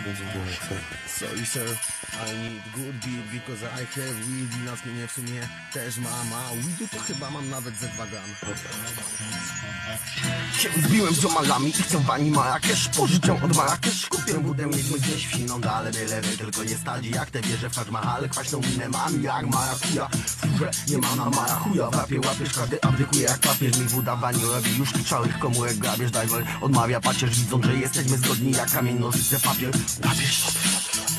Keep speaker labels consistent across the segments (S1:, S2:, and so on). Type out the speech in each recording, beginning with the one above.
S1: Sorry sir, I need good beat because I have weed i na zmianie w sumie też mam A weedu to chyba mam nawet ze dwa gram. Się zbiłem z ziomalami i chcę wani Marrakesz Pożyczę od Marrakesz, kupię budę niech my gdzieś wsiną dalej lewy Tylko nie stadzi jak te wieże w Taj Mahal Kwaśną minę mam jak marakuja. Furze nie ma na marachuja Łapie łapiesz każdy abdykuje jak papież Mi w udawaniu robi już czałych komórek grabież Diver odmawia pacierz widząc, że jesteśmy zgodni jak kamień, nożyce, papier Łapiesz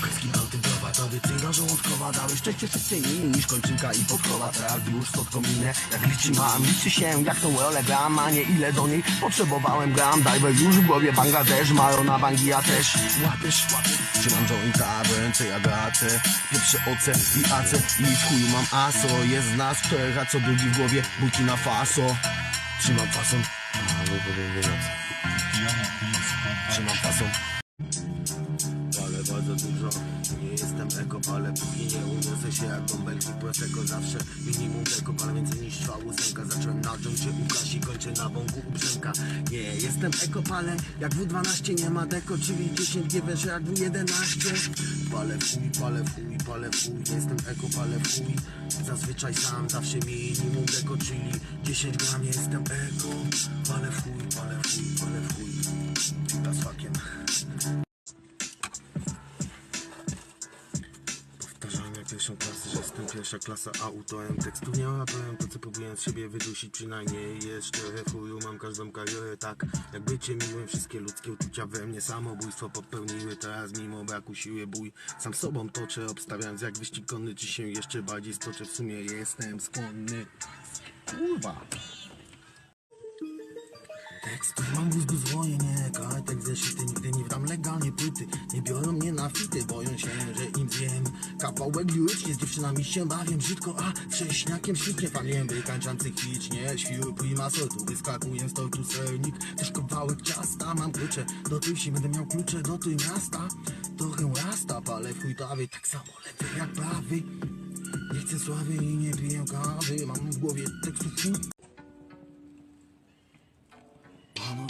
S1: Kreski bałtykowa, to decyzja żołądkowa Dały szczęście szybciej niż kończynka i podkowa Teraz już słodko minę, jak liczy mam Liczy się jak tą rolę gram, a nie ile do niej potrzebowałem gram Diver już w głowie Bangladesz, Marona Bangi ja też Łapiesz, łapiesz Trzymam jointa, ręce jak Pierwsze oce i ace i w chuju mam aso Jest z nas czterech, a co drugi w głowie Burkina Faso Trzymam fason Trzymam fason ale bardzo dużo. Nie jestem eko, ale póki nie uniosę się jak bąbelki Prosecco zawsze minimum eko, ale więcej niż trwa ósemka Zacząłem na dżungcie u Kasi, kończę na bąku u Przemka Nie jestem eko, ale jak W12 nie ma deko Czyli 10 nie wiesz jak W11 Palę w chuj, palę w chuj, palę w chuj jestem eko, palę w chuj. Zazwyczaj sam, zawsze minimum deko Czyli 10 gram, jestem eko. Palę w chuj, palę w chuj, palę w chuj. Teraz fakiem pierwsza klasa autorem tekstu nie raperem To co próbuję z siebie wydusić przynajmniej. Jeszcze we chuju Mam każdą karierę tak jak bycie miłym. Wszystkie ludzkie uczucia we mnie samobójstwo popełniły. Teraz mimo braku siły bój Sam sobą toczę obstawiając jak wyścig konny. Czy się jeszcze bardziej stoczę w sumie jestem skłonny. Kurwa Tekstów mam mózgu zwojenie Kartek zeszyty nigdy nie wdam legalnie płyty. Nie biorą mnie na fity, boją się, że im zjem Kawałek lirycznie z dziewczynami się bawię. Brzydko A wcześniakiem świetnie paliłem wykańczam psychicznie Świły prima sortu, wyskakuję z tortu sernik. Też kawałek ciasta, mam klucze. Do tej wsi będę miał klucze do tej miasta. Trochę rasta, palę w chuj trawy Tak samo lewy jak prawy. Nie chcę sławy i nie piję kawy. Mam w głowie tekstów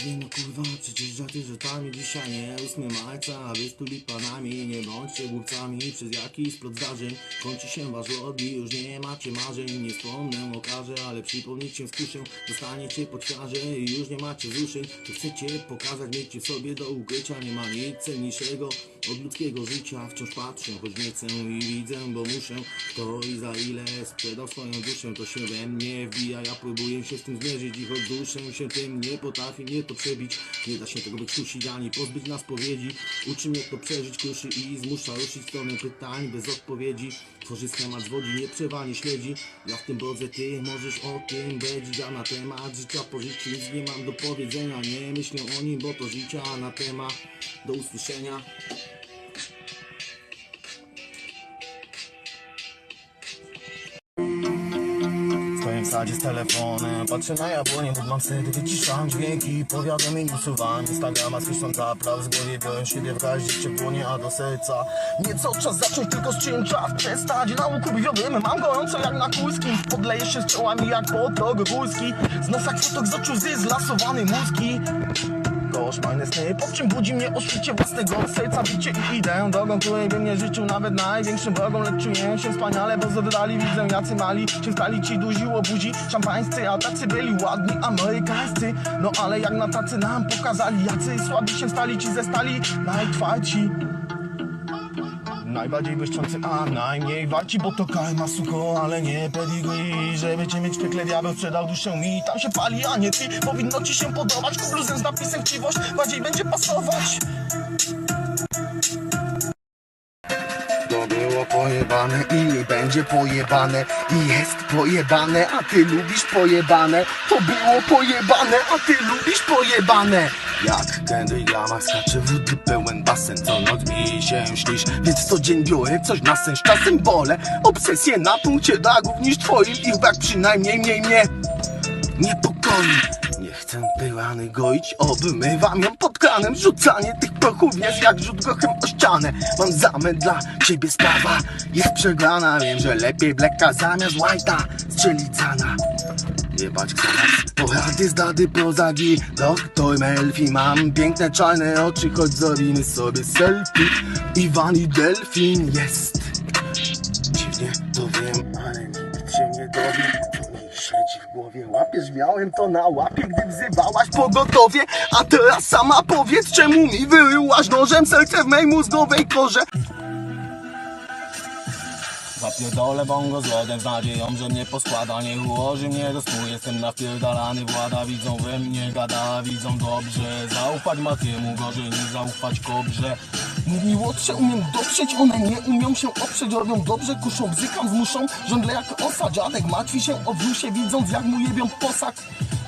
S1: Panowie, no kurwa, przecież żarty żartami dzisiaj nie 8 marca, a wy z tulipanami Nie bądźcie głupcami, przez jakiś splot zdarzeń Kończy się wasz lobby, już nie macie marzeń. Nie wspomnę o karze, ale przypomnieć się skuszę Dostaniecie po twarzy i już nie macie wzruszeń. To chcecie pokazać, miejcie w sobie do ukrycia Nie ma nic cenniejszego od ludzkiego życia. Wciąż patrzę, choć nie chcę i widzę, bo muszę. Kto i za ile sprzedał swoją duszę To się we mnie wbija, ja próbuję się z tym zmierzyć I choć duszę się tym nie potrafi mnie to przebić. Nie da się tego wykrztusić ani pozbyć na spowiedzi Uczy mnie to przeżyć, kruszy i zmusza ruszyć stronę pytań bez odpowiedzi. Tworzy schemat, zwodzi, nie przewali, śledzi. Ja w tym drodze, ty możesz o tym być. Ja na temat życia po życiu nic nie mam do powiedzenia. Nie myślę o nim, bo to życia na temat. Do usłyszenia Stoję w sadzie z telefonem, patrzę na jabłonie, bo mam wtedy wyciszam dźwięki Powiadomień usuwam, Instagrama słyszą zapraw Z głowy biorę siebie w gazie, ciepłonie, a do serca. Nieco czas zacząć, tylko z czym czas przestać Na łuku biowym mam gorąco jak na kulskim Podleję się z czołami jak potok górski. Z nosa kwotok z oczu zy zlasowany mózgi Koszmarne sny, po czym budzi mnie o świecie własnego serca? Bicie i idę drogą, której bym nie życzył nawet największym wrogom. Lecz czuję się wspaniale, bo z oddali widzę jacy mali się stali. Ci duzi łobuzi szampańscy, a tacy byli ładni amerykańscy. No ale jak na tacy nam pokazali, jacy słabi się stali ci ze stali najtwardsi Najbardziej błyszczący, a najmniej warci, bo to karma sucho, ale nie pedigree Żeby cię mieć w piekle diabeł sprzedał duszę mi. Tam się pali, a nie ty, powinno ci się podobać. Kubluzem z napisem chciwość, bardziej będzie pasować. To było pojebane i będzie pojebane. I jest pojebane, a ty lubisz pojebane. To było pojebane, a ty lubisz pojebane Jak Kendrick Lamar skacze w wódy pełen basen Co noc mi się śnisz, więc co dzień biorę coś na sen Z czasem wolę obsesję na punkcie dagów niż twoim Ich brak przynajmniej mniej mnie niepokoi. Nie chcę tej rany goić, obmywam ją pod kranem. Rzucanie tych prochów jest jak rzut grochem o ścianę. Mam zamęt dla ciebie sprawa jest przegrana. Wiem, że lepiej bleka zamiast white'a strzelić cana jebać Xanax Porady z dady prozagi, doktor Melfi Mam piękne czarne oczy, choć zrobimy sobie selfie. Iwan i Delfin jest. Dziwnie to wiem, ale nikt się nie dowie. Co mi siedzi w głowie, łapiesz, miałem to na łapie Gdy wzywałaś pogotowie. A teraz sama powiedz, czemu mi wyryłaś nożem Serce w mej mózgowej korze Zapierdolę bongo z lodem z nadzieją, że mnie poskłada Nie ułoży mnie do snu, jestem napierdalany Włada widzą we mnie, gada widzą dobrze. Zaufać Matiemu gorzej niż zaufać kobrze. Mówi łotrze, umiem dotrzeć, one nie umią się oprzeć Robią dobrze, kuszą, bzykam, zmuszą Żądle jak osa, dziadek martwi się o wnusie Widząc jak mu jebią posag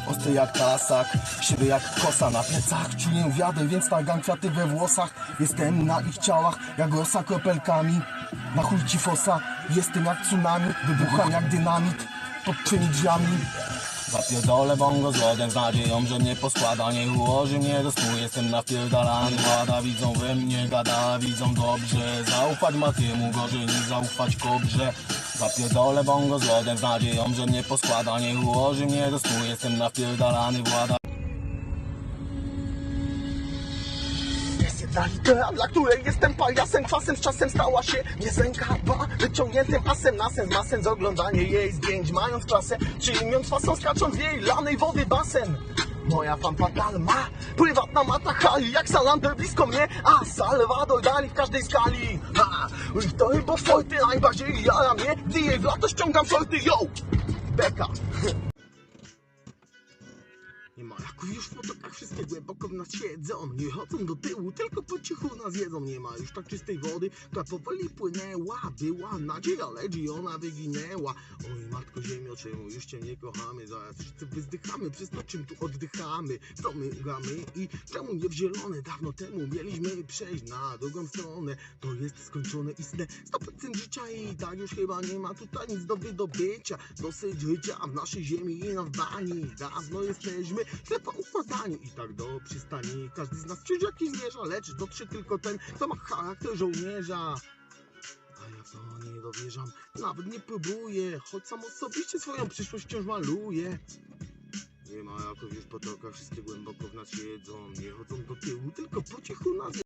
S1: Ostry jak tasak, siwy jak kosa na plecach. Czuję wiadę, więc targam kwiaty we włosach. Jestem na ich ciałach, jak rosa kropelkami. Na chuj ci fosa, jestem jak tsunami. Wybucham jak dynamit, pod tymi drzwiami. Zapierdolę bongo z lodem z nadzieją, że mnie poskłada Nie ułoży mnie do snu, jestem napierdalany Włada widzą we mnie, gada. Widzą dobrze Zaufać Matiemu gorzej niż zaufać kobrze Zapierdolę bongo z lodem z nadzieją, że mnie poskłada Nie ułoży mnie do snu, jestem napierdalany Włada jedna litera, dla której jestem pajasem. Kwasem z czasem stała się niezękawa Wyciągniętym asem, nasem, masem Z oglądanie jej zdjęć, mając klasę. Przyjmując fasą, skacząc jej lanej wody basen Moja fan fatal ma prywatna mata hali Jak Salander blisko mnie, a Salvador Dali w każdej skali. Ha, to chyba forty najbardziej jara mnie Gdy jej w lato ściągam shorty, yo! Beka już w potokach, wszystkie głęboko w nas siedzą Nie chodzą do tyłu, tylko po cichu nas jedzą. Nie ma już tak czystej wody, która powoli płynęła Była nadzieja, lecz i ona wyginęła. Oj matko ziemio, czemu już cię nie kochamy? Zaraz wszyscy wyzdychamy przez to czym tu oddychamy. Co my gramy i czemu nie w zielone? Dawno temu mieliśmy przejść na drugą stronę. To jest skończone istne. 100% życia i tak już chyba nie ma tutaj nic do wydobycia. Dosyć życia w naszej ziemi i na wdani Dawno jesteśmy ślepo układani i tak do przystani Każdy z nas czuje jakiś zwierza, lecz dotrze tylko ten, kto ma charakter żołnierza. A ja w to nie dowierzam, nawet nie próbuję Choć sam osobiście swoją przyszłość wciąż maluję. Nie ma jakoś już potoka, wszystkie głęboko w nas siedzą Nie chodzą do tyłu, tylko po cichu nas